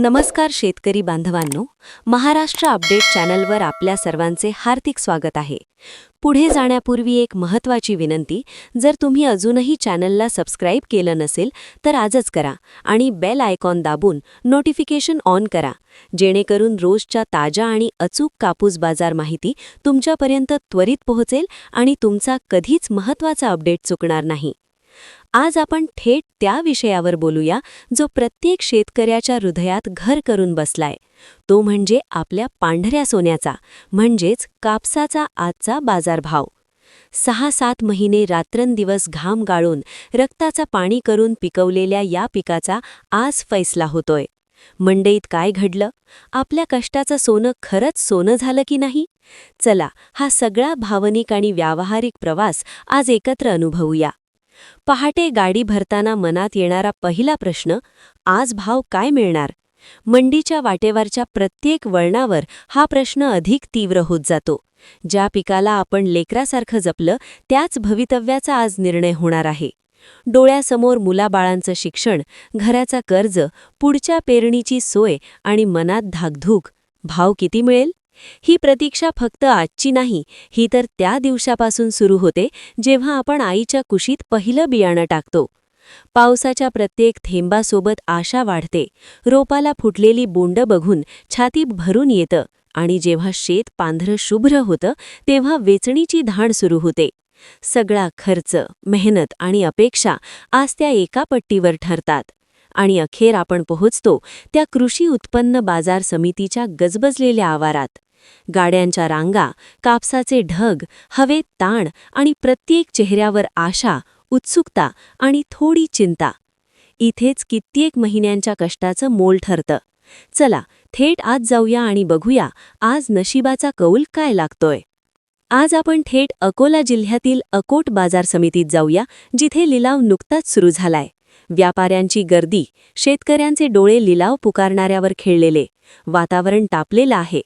नमस्कार शेतकरी बांधवांनो महाराष्ट्र अपडेट चॅनलवर आपल्या सर्वांचे हार्दिक स्वागत आहे. पुढे जाण्यापूर्वी एक महत्त्वाची विनंती जर तुम्ही अजूनही चॅनलला सबस्क्राईब केलं नसेल तर आजच करा आणि बेल आयकॉन दाबून नोटिफिकेशन ऑन करा जेणेकरून रोजच्या ताज्या आणि अचूक कापूस बाजार माहिती तुमच्यापर्यंत त्वरित पोहोचेल आणि तुमचा कधीच महत्त्वाचा अपडेट चुकणार नाही. आज आपण थेट त्या विषयावर बोलूया जो प्रत्येक शेतकऱ्याच्या हृदयात घर करून बसलाय. तो म्हणजे आपल्या पांढऱ्या सोन्याचा म्हणजेच कापसाचा आजचा बाजारभाव. सहा सात महिने रात्रंदिवस घाम गाळून रक्ताचा पाणी करून पिकवलेल्या या पिकाचा आज फैसला होतोय. मंडईत काय घडलं? आपल्या कष्टाचं सोनं खरंच सोनं झालं की नाही? चला हा सगळा भावनिक आणि व्यावहारिक प्रवास आज एकत्र अनुभवूया. पहाटे गाडी भरताना मनात येणारा पहिला प्रश्न आज भाव काय मिळणार? मंडीच्या वाटेवरच्या प्रत्येक वळणावर हा प्रश्न अधिक तीव्र होत जातो. ज्या पिकाला आपण लेकरासारखं जपलं त्याच भवितव्याचा आज निर्णय होणार आहे. डोळ्यासमोर मुलाबाळांचं शिक्षण घराचा कर्ज पुढच्या पेरणीची सोय आणि मनात धाकधूक भाव किती मिळेल? ही प्रतीक्षा फक्त आजची नाही ही तर त्या दिवसापासून सुरू होते जेव्हा आपण आईच्या कुशीत पहिलं बियाणं टाकतो. पावसाच्या प्रत्येक थेंबासोबत आशा वाढते. रोपाला फुटलेली बोंड बघून छाती भरून येतं आणि जेव्हा शेत पांढरं शुभ्र होतं तेव्हा वेचणीची धाण सुरू होते. सगळा खर्च मेहनत आणि अपेक्षा आज त्या एका पट्टीवर ठरतात. आणि अखेर आपण पोहोचतो त्या कृषी उत्पन्न बाजार समितीच्या गजबजलेल्या आवारात. गाड्यांच्या रांगा कापसाचे ढग हवेत ताण आणि प्रत्येक चेहऱ्यावर आशा उत्सुकता आणि थोडी चिंता. इथेच कित्येक महिन्यांच्या कष्टाचं मोल ठरतं. चला थेट आज जाऊया आणि बघूया आज नशिबाचा कौल काय लागतोय. आज आपण थेट अकोला जिल्ह्यातील अकोट बाजार समितीत जाऊया जिथे लिलाव नुकताच सुरू झालाय. व्यापाऱ्यांची गर्दी शेतकऱ्यांचे डोळे लिलाव पुकारणाऱ्यावर खेळलेले. वातावरण तापलेलं आहे.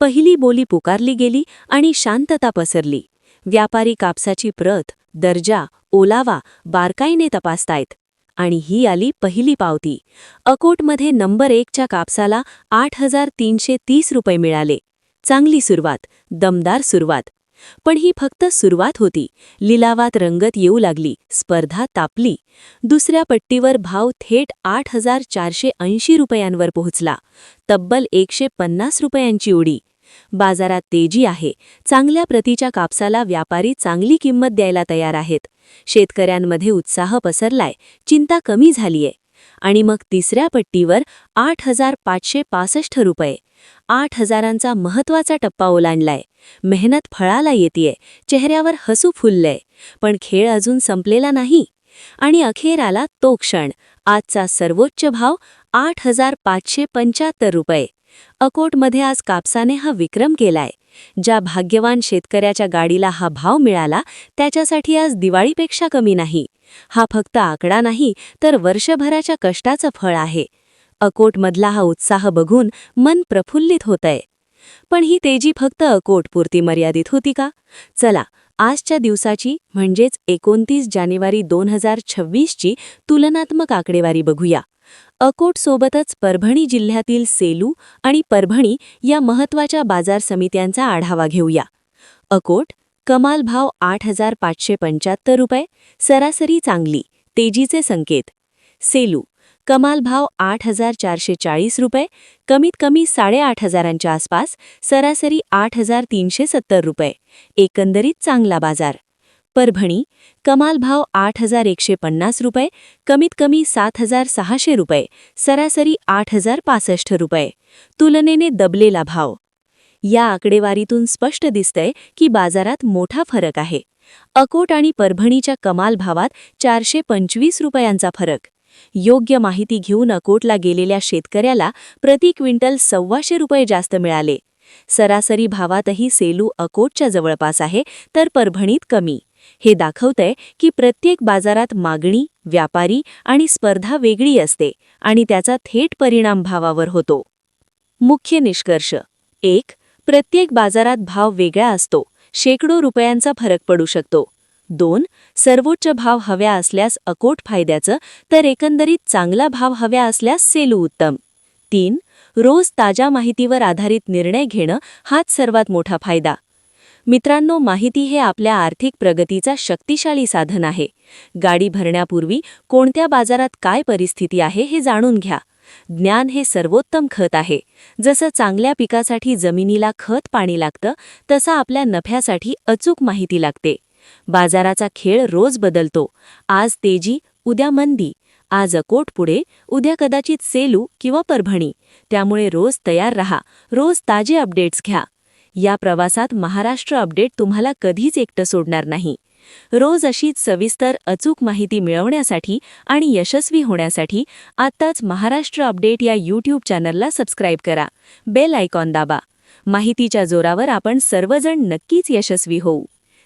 पहिली बोली पुकारली गेली आणि शांतता पसरली. व्यापारी कापसाची प्रत दर्जा ओलावा बारकाईने तपासतायत. आणि ही आली पहिली पावती. अकोटमध्ये नंबर एकच्या कापसाला आठ हजार तीनशे तीस रुपये मिळाले. चांगली सुरुवात दमदार सुरुवात. पण ही फक्त सुरुवात होती. लिलावात रंगत येऊ लागली. स्पर्धा तापली. दुसऱ्या पट्टीवर भाव थेट आठ हजार चारशे ऐंशी रुपयांवर पोहोचला. तब्बल एकशे पन्नास रुपयांची उडी. बाजारात तेजी आहे. चांगल्या प्रतीच्या कापसाला व्यापारी चांगली किंमत द्यायला तयार आहेत. शेतकऱ्यांमध्ये उत्साह पसरलाय. चिंता कमी झालीय. आणि मग तिसऱ्या पट्टीवर आठ हजार पाचशे पासष्ट रुपये. आठ हजारांचा महत्त्वाचा टप्पा ओलांडलाय. मेहनत फळाला येतेय. चेहऱ्यावर हसू फुललंय. पण खेळ अजून संपलेला नाही. आणि अखेर आला तो क्षण. आजचा सर्वोच्च भाव आठ हजार पाचशे पंच्याहत्तर रुपये. अकोटमध्ये आज कापसाने हा विक्रम केलाय. ज्या भाग्यवान शेतकऱ्याच्या गाडीला हा भाव मिळाला त्याच्यासाठी आज दिवाळीपेक्षा कमी नाही. हा फक्त आकडा नाही तर वर्षभराच्या कष्टाचं फळ आहे. अकोटमधला हा उत्साह बघून मन प्रफुल्लित होतंय. पण ही तेजी फक्त अकोटपुरती मर्यादित होती का? चला आजच्या दिवसाची म्हणजेच एकोणतीस जानेवारी दोन हजार छव्वीसची तुलनात्मक आकडेवारी बघूया. अकोटसोबतच परभणी जिल्ह्यातील सेलू आणि परभणी या महत्त्वाच्या बाजार समित्यांचा आढावा घेऊया. अकोट कमाल भाव आठ हजार पाचशे पंच्याहत्तर रुपये सरासरी चांगली तेजीचे संकेत. सेलू कमाल भाव आठ हजार चारशे चाळीस रुपये कमीत कमी साडेआठ हजारांच्या आसपास सरासरी आठ हजार तीनशे सत्तर रुपये. एकंदरीत चांगला बाजार. परभणी कमाल भाव आठ हजार एकशे पन्नास रुपये कमीत कमी सात हजार सहाशे रुपये सरासरी आठ हजार पासष्ट रुपये. तुलनेने दबलेला भाव. या आकडेवारीतून स्पष्ट दिसतंय की बाजारात मोठा फरक आहे. अकोट आणि परभणीच्या कमाल भावात चारशे पंचवीस रुपयांचा फरक. योग्य माहिती घेऊन अकोटला गेलेल्या शेतकऱ्याला प्रति क्विंटल सव्वाशे रुपये जास्त मिळाले. सरासरी भावातही सेलू अकोटच्या जवळपास आहे तर परभणीत कमी. हे दाखवतंय की प्रत्येक बाजारात मागणी व्यापारी आणि स्पर्धा वेगळी असते आणि त्याचा थेट परिणाम भावावर होतो. मुख्य निष्कर्ष. एक प्रत्येक बाजारात भाव वेगळा असतो. शेकडो रुपयांचा फरक पडू शकतो. दोन सर्वोच्च भाव हव्या असल्यास अकोट फायद्याचं तर एकंदरीत चांगला भाव हव्या असल्यास सेलू उत्तम. तीन रोज ताज्या माहितीवर आधारित निर्णय घेणं हाच सर्वात मोठा फायदा. मित्रांनो माहिती हे आपल्या आर्थिक प्रगतीचा शक्तिशाली साधन आहे. गाडी भरण्यापूर्वी कोणत्या बाजारात काय परिस्थिती आहे हे जाणून घ्या. ज्ञान हे सर्वोत्तम खत आहे. जसं चांगल्या पिकासाठी जमिनीला खत पाणी लागतं तसं आपल्या नफ्यासाठी अचूक माहिती लागते. बाजाराचा खेळ रोज बदलतो. आज तेजी उद्या मंदी. आज अकोट पुढे उद्या कदाचित सेलू किंवा परभणी. त्यामुळे रोज तयार रहा. रोज ताजे अपडेट्स घ्या. या प्रवासात महाराष्ट्र अपडेट तुम्हाला कधीच एकटं सोडणार नाही. रोज अशीच सविस्तर अचूक माहिती मिळवण्यासाठी आणि यशस्वी होण्यासाठी आत्ताच महाराष्ट्र अपडेट या यूट्यूब चॅनलला सबस्क्राईब करा. बेल आयकॉन दाबा. माहितीच्या जोरावर आपण सर्वजण नक्कीच यशस्वी होऊ.